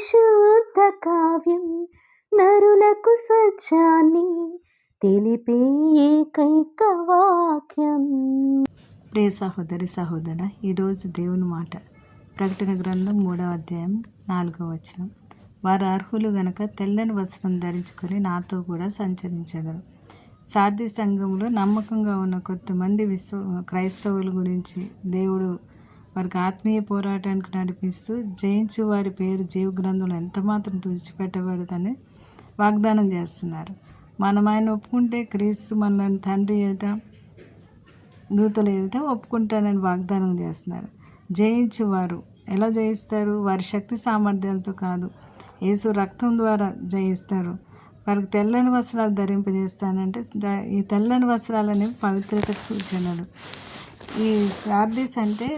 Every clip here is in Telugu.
పరిశుద్ధ కావ్యం నరులకు సత్యాన్ని తెలిపే ఏకైక వాక్యం. ప్రియ సహోదరి సహోదర ఈరోజు దేవుని మాట. ప్రకటన గ్రంథం మూడవ అధ్యాయం నాలుగవ వచనం. వారు అర్హులు గనక తెల్లని వస్త్రం ధరించుకొని నాతో కూడా సంచరించెదరు. సార్థి సంఘంలో నమ్మకంగా ఉన్న కొంతమంది విశ్వ క్రైస్తవుల గురించి దేవుడు వారికి ఆత్మీయ పోరాటానికి నడిపిస్తూ జయించి వారి పేరు జీవ గ్రంథంలో ఎంతమాత్రం తుడిచిపెట్టబడదని వాగ్దానం చేస్తున్నారు. మనం ఆయన ఒప్పుకుంటే క్రీస్తు మనల్ని తండ్రి ఎదుట దూతల ఎదుట ఒప్పుకుంటానని వాగ్దానం చేస్తున్నారు. జయించువారు ఎలా జయిస్తారు? వారి శక్తి సామర్థ్యాలతో కాదు యేసు రక్తం ద్వారా జయిస్తారు. వారికి తెల్లని వస్త్రాలు ధరింపజేస్తానంటే ఈ తెల్లని వస్త్రాలు అనేవి పవిత్రతకు సూచనలు. ఈ సార్దీస్ అంటే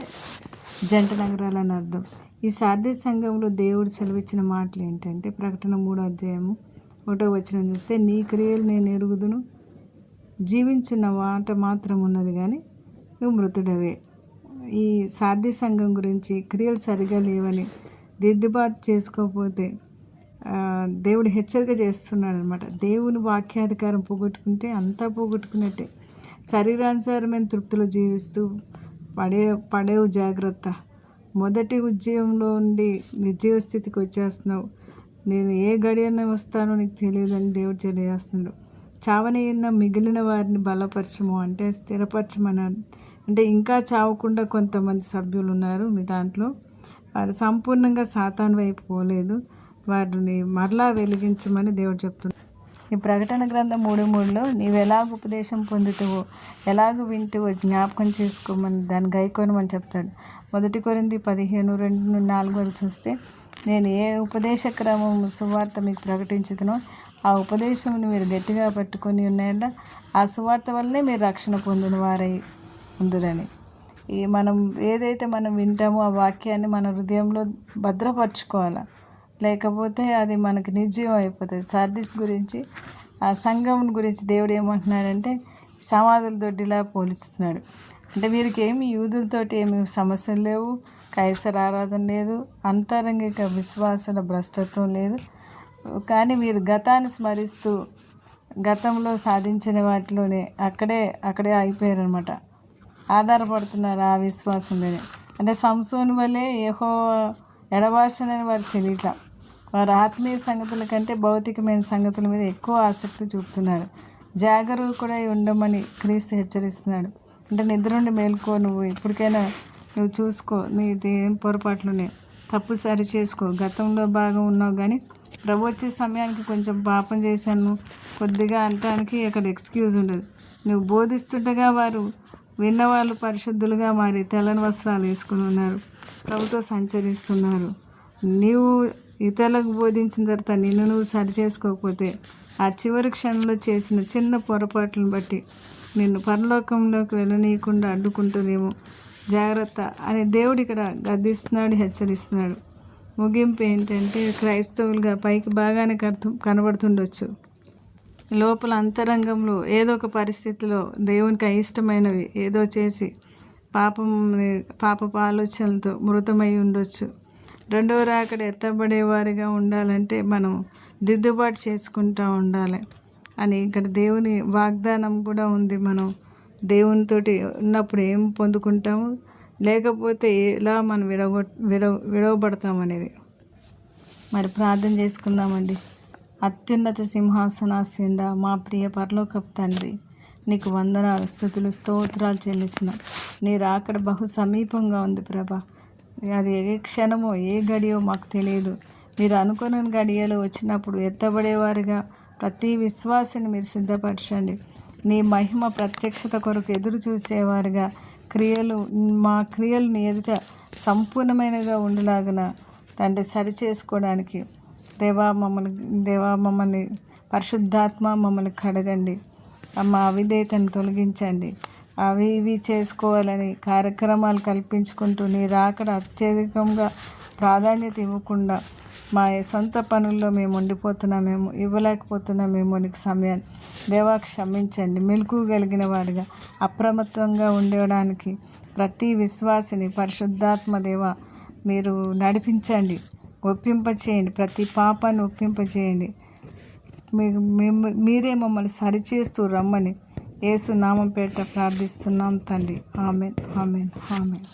జంట నగరాలని అర్థం. ఈ సార్దీస్ సంఘంలో దేవుడు సెలవిచ్చిన మాటలు ఏంటంటే ప్రకటన మూడో అధ్యాయము ఒకటో వచ్చిన చూస్తే నీ క్రియలు నేను ఎరుగుదును. జీవించిన మాట మాత్రం ఉన్నది కానీ నువ్వు మృతుడవే. ఈ సార్థి సంఘం గురించి క్రియలు సరిగా లేవని దిద్దుబాటు చేసుకోకపోతే దేవుడు హెచ్చరిక చేస్తున్నాడు అనమాట దేవుని వాక్యాధికారం పోగొట్టుకుంటే అంతా పోగొట్టుకున్నట్టే. శరీరానుసారమైన తృప్తిలో జీవిస్తూ పడే పడేవు జాగ్రత్త మొదటి ఉద్యమంలో ఉండి నిర్జీవ స్థితికి వచ్చేస్తున్నావు. నేను ఏ గడియన వస్తానో నీకు తెలియదని దేవుడు తెలియజేస్తున్నాడు. చావనయ్యన్న మిగిలిన వారిని బలపరచము అంటే స్థిరపరచమని అంటే ఇంకా చావకుండా కొంతమంది సభ్యులు ఉన్నారు మీ దాంట్లో. వారు సంపూర్ణంగా సాతాన్ వైపు పోలేదు. వారిని మరలా వెలిగించమని దేవుడు చెప్తున్నారు ఈ ప్రకటన గ్రంథం మూడు మూడులో నీవు ఎలాగ ఉపదేశం పొందుతావో ఎలాగ వింటువో జ్ఞాపకం చేసుకోమని దాన్ని గైకోనమని చెప్తాడు. మొదటి కొరింది పదిహేను రెండు నాలుగు వరకు చూస్తే నేను ఏ ఉపదేశ క్రమం సువార్త మీకు ప్రకటించుతునో ఆ ఉపదేశమును మీరు గట్టిగా పట్టుకొని ఉన్నాయంట ఆ సువార్త వల్లనే మీరు రక్షణ పొందిన వారై ఉందిరని. ఈ మనం ఏదైతే మనం వింటామో ఆ వాక్యాన్ని మన హృదయంలో భద్రపరచుకోవాలి? లేకపోతే అది మనకు నిర్జీవం అయిపోతుంది. సర్దిస్ గురించి ఆ సంఘం గురించి దేవుడు ఏమంటున్నాడంటే సమాధుల దొడ్డిలా పోలుస్తున్నాడు. అంటే వీరికి ఏమి యూదులతోటి ఏమి సమస్యలు లేవు కైసర ఆరాధన లేదు అంతరంగిక విశ్వాసన భ్రష్టత్వం లేదు. కానీ వీరు గతాన్ని స్మరిస్తూ గతంలో సాధించిన వాటిలోనే అక్కడే అక్కడే అయిపోయారు అనమాట ఆధారపడుతున్నారు ఆ విశ్వాసం మీద. అంటే సంసోని వల్లే ఏహో ఎడబాసనని వారికి తెలియట్లా. వారు ఆత్మీయ సంగతుల కంటే భౌతికమైన సంగతుల మీద ఎక్కువ ఆసక్తి చూపుతున్నారు. జాగరూకుడై ఉండమని క్రీస్తు హెచ్చరిస్తున్నాడు. అంటే నిద్ర నుండి మేల్కో నువ్వు ఇప్పటికైనా నువ్వు చూసుకో నీ ఏం పొరపాట్లునే తప్పు సరి చేసుకో. గతంలో బాగా ఉన్నావు కానీ ప్రభు వచ్చే సమయానికి కొంచెం పాపం చేశాను కొద్దిగా అనటానికి అక్కడ ఎక్స్క్యూజ్ ఉండదు. నువ్వు బోధిస్తుండగా వారు విన్నవాళ్ళు పరిశుద్ధులుగా మారి తెల్లని వస్త్రాలు వేసుకుని ఉన్నారు. ప్రభుతో సంచరిస్తున్నారు. నీవు ఇతరులకు బోధించిన తర్వాత నిన్ను నువ్వు సరి చేసుకోకపోతే ఆ చివరి క్షణంలో చేసిన చిన్న పొరపాట్లను బట్టి నిన్ను పరలోకంలోకి వెళ్ళనీయకుండా అడ్డుకుంటుందేమో. జాగ్రత్త అని దేవుడు ఇక్కడ గద్దిస్తున్నాడు హెచ్చరిస్తున్నాడు. ముగింపు ఏంటంటే క్రైస్తవులుగా పైకి బాగానే కర్థం కనబడుతుండొచ్చు. లోపల అంతరంగంలో ఏదో ఒక పరిస్థితిలో దేవునికి అయిష్టమైనవి ఏదో చేసి పాపం పాపపు ఆలోచనలతో మృతమై ఉండొచ్చు. రెండవ రాకడ ఎత్తబడేవారిగా ఉండాలంటే మనం దిద్దుబాటు చేసుకుంటూ ఉండాలి అని ఇక్కడ దేవుని వాగ్దానం కూడా ఉంది. మనం దేవునితోటి ఉన్నప్పుడు ఏం పొందుకుంటాము? లేకపోతే ఎలా మనం విడగొట్ విడవ విడవబడతామనేది మరి ప్రార్థన చేసుకుందామండి. అత్యున్నత సింహాసనాసీనుడా మా ప్రియ పరలోకపు తండ్రి నీకు వందనాలు స్థుతులు స్తోత్రాలు చెల్లిస్తున్నాం. నీ రాకడ బహు సమీపంగా ఉంది ప్రభా. అది ఏ క్షణమో ఏ గడియో మాకు తెలియదు మీరు అనుకున్న గడియలో వచ్చినప్పుడు ఎత్తబడేవారుగా. ప్రతి విశ్వాసాన్ని మీరు సిద్ధపరచండి. నీ మహిమ ప్రత్యక్షత కొరకు ఎదురు చూసేవారుగా. క్రియలు మా క్రియలు నీ ఎదుట సంపూర్ణమైనగా ఉండలాగిన తండ్రి సరి చేసుకోవడానికి దేవా మమ్మల్ని దేవా మమ్మల్ని పరిశుద్ధాత్మ మమ్మల్ని కడగండి. మా అవిధేయతను తొలగించండి. అవి ఇవి చేసుకోవాలని కార్యక్రమాలు కల్పించుకుంటూ నీ రాకడ అత్యధికంగా ప్రాధాన్యత ఇవ్వకుండా మా సొంత పనుల్లో మేము ఉండిపోతున్నామేమో ఇవ్వలేకపోతున్నామేమో నీకు సమయాన్ని దేవా క్షమించండి. మెలకుగలిగిన వాడిగా అప్రమత్తంగా ఉండడానికి ప్రతి విశ్వాసిని పరిశుద్ధాత్మ దేవ మీరు నడిపించండి. ఒప్పింపచేయండి. ప్రతి పాపాన్ని ఒప్పింపచేయండి. మీ- మీరే మమ్మల్ని సరిచేస్తూ రమ్మని యేసు నామం పేట ప్రార్థిస్తున్నాం తండ్రి. Amen amen amen.